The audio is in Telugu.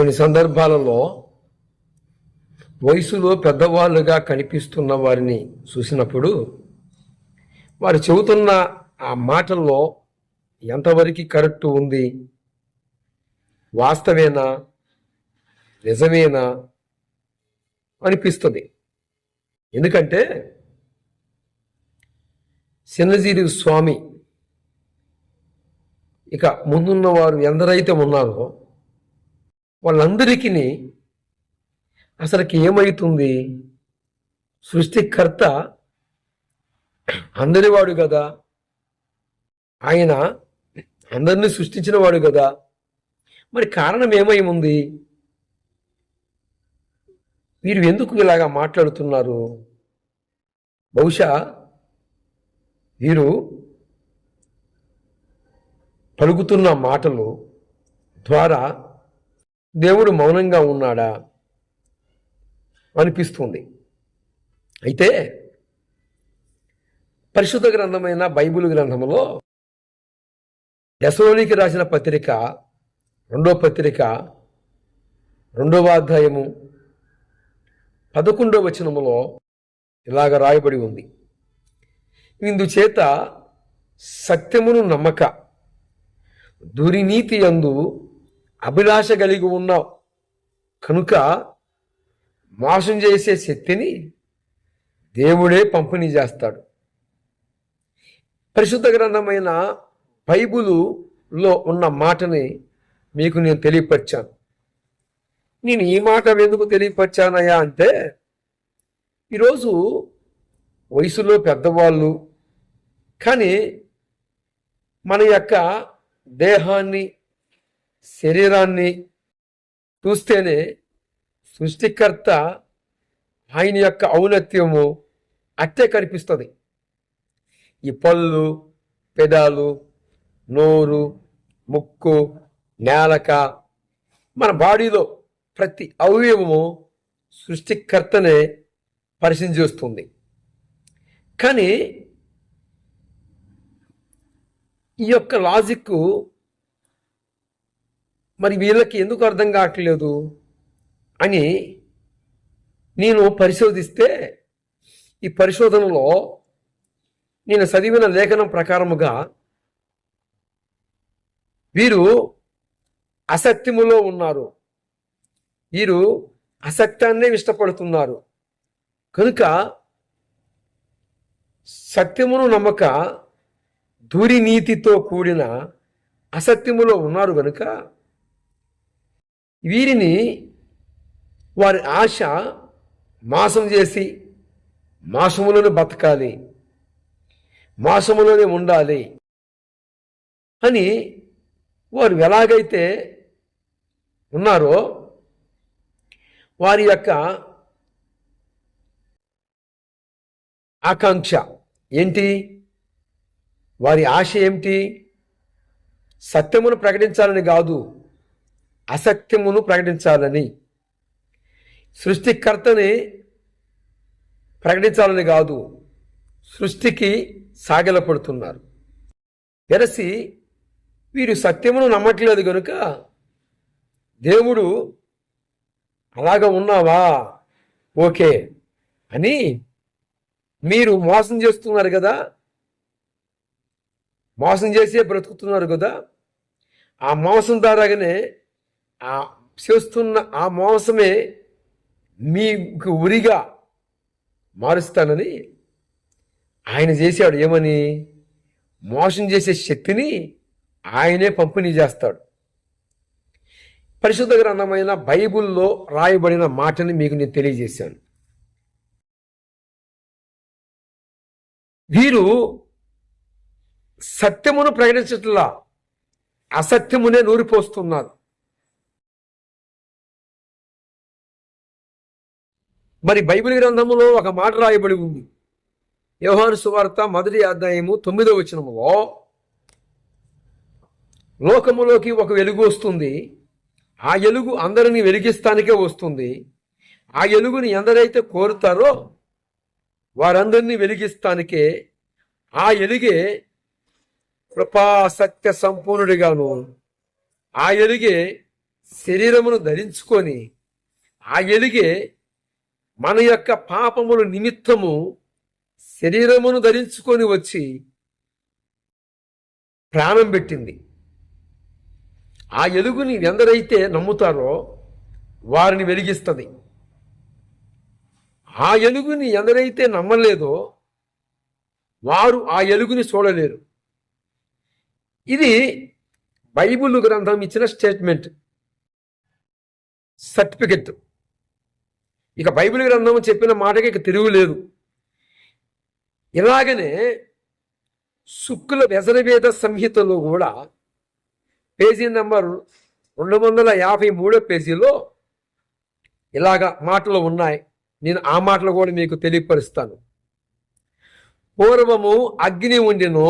కొన్ని సందర్భాలలో వయసులో పెద్దవాళ్ళుగా కనిపిస్తున్న వారిని చూసినప్పుడు వారు చెబుతున్న ఆ మాటల్లో ఎంతవరకు కరెక్ట్ ఉంది? వాస్తవేనా? నిజమేనా? అనిపిస్తుంది. ఎందుకంటే చిన్నజీరి స్వామి ఇక ముందున్న వారు ఎందరైతే ఉన్నారో వాళ్ళందరికీ అసలుకి ఏమవుతుంది సృష్టికర్త అందరివాడు కదా. ఆయన అందరినీ సృష్టించినవాడు కదా. మరి కారణం ఏమై ఉంది? వీరు ఎందుకు ఇలాగా మాట్లాడుతున్నారు? బహుశా వీరు పలుకుతున్న మాటలు ద్వారా దేవుడు మౌనంగా ఉన్నాడా? అనిపిస్తుంది. అయితే పరిశుద్ధ గ్రంథమైన బైబిల్ గ్రంథములో దశలోనికి రాసిన పత్రిక రెండో పత్రిక రెండవ అధ్యాయము పదకొండవ వచనములో ఇలాగ రాయబడి ఉంది. ఇందుచేత సత్యమును నమ్మక దురినీతి యందు అభిలాష కలిగి ఉన్న కనుక మోసం చేసే శక్తిని దేవుడే పంపిణీ చేస్తాడు. పరిశుద్ధ గ్రంథమైన బైబులులో ఉన్న మాటని మీకు నేను తెలియపరిచాను. నేను ఈ మాట ఎందుకు తెలియపరిచానయ్యా అంటే ఈరోజు వయసులో పెద్దవాళ్ళు కానీ మన యొక్క దేహాన్ని శరీరాన్ని చూస్తేనే సృష్టికర్త ఆయన యొక్క ఔన్నత్యము అట్టే కనిపిస్తుంది. ఈ పళ్ళు పెదాలు నోరు ముక్కు నేలక మన బాడీలో ప్రతి అవయవము సృష్టికర్తనే పరిశీలన చేస్తుంది. కానీ ఈ యొక్క లాజిక్ మరి వీళ్ళకి ఎందుకు అర్థం కావట్లేదు అని నేను పరిశోధిస్తే ఈ పరిశోధనలో నేను చదివిన లేఖనం ప్రకారముగా వీరు అసత్యములో ఉన్నారు. వీరు అసత్యాన్నే ఇష్టపడుతున్నారు. కనుక సత్యమును నమ్మక దురినీతితో కూడిన అసత్యములో ఉన్నారు కనుక వీరిని వారి ఆశ మాసం చేసి మాసములోనే బతకాలి. మాసములోనే ఉండాలి అని వారు ఎలాగైతే ఉన్నారో వారి యొక్క ఆకాంక్ష ఏంటి? వారి ఆశ ఏమిటి? సత్యమును ప్రకటించాలని కాదు. అసత్యమును ప్రకటించాలని. సృష్టికర్తని ప్రకటించాలని కాదు సృష్టికి సాగలపడుతున్నారు. వెరసి వీరు సత్యమును నమ్మట్లేదు కనుక దేవుడు అలాగ ఉన్నావా? ఓకే అని మీరు మోసం చేస్తున్నారు కదా మోసం చేసే బ్రతుకుతున్నారు కదా ఆ మోసం ద్వారాగానే ఆ చేస్తున్న ఆ మోసమే మీకు ఉరిగా మారుస్తానని ఆయన చేశాడు. ఏమని? మోసం చేసే శక్తిని ఆయనే పంపిణీ చేస్తాడు. పరిశుద్ధ గ్రంథమైన బైబిల్లో రాయబడిన మాటని మీకు నేను తెలియజేశాను. వీరు సత్యమును ప్రకటించట్లా అసత్యమునే నూరిపోస్తున్నారు. మరి బైబిల్ గ్రంథములో ఒక మాట రాయబడి ఉంది. యోహాను సువార్త మొదటి అధ్యాయము తొమ్మిదో వచనములో లోకములోకి ఒక వెలుగు వస్తుంది. ఆ ఎలుగు అందరిని వెలిగిస్తానికే వస్తుంది. ఆ ఎలుగుని ఎందరైతే కోరుతారో వారందరినీ వెలిగిస్తానికే ఆ ఎలుగే కృపాసక్త సంపూర్ణుడిగాను. ఆ ఎలుగే శరీరమును ధరించుకొని ఆ ఎలుగే మన యొక్క పాపముల నిమిత్తము శరీరమును ధరించుకొని వచ్చి ప్రాణం పెట్టింది. ఆ ఎలుగుని ఎందరైతే నమ్ముతారో వారిని వెలిగిస్తుంది. ఆ ఎలుగుని ఎందరైతే నమ్మలేదో వారు ఆ ఎలుగుని చూడలేరు. ఇది బైబిల్ గ్రంథం ఇచ్చిన స్టేట్మెంట్. సర్టిఫికెట్. ఇక బైబిల్ గ్రంథం చెప్పిన మాటకి ఇక తిరుగులేదు ఇలాగనే శుక్ల వ్యసనవేద సంహితలో కూడా పేజీ నెంబర్ రెండు వందల యాభై మూడో పేజీలో ఇలాగ మాటలు ఉన్నాయి. నేను ఆ మాటలు కూడా మీకు తెలియపరుస్తాను. పూర్వము అగ్ని ఉండినో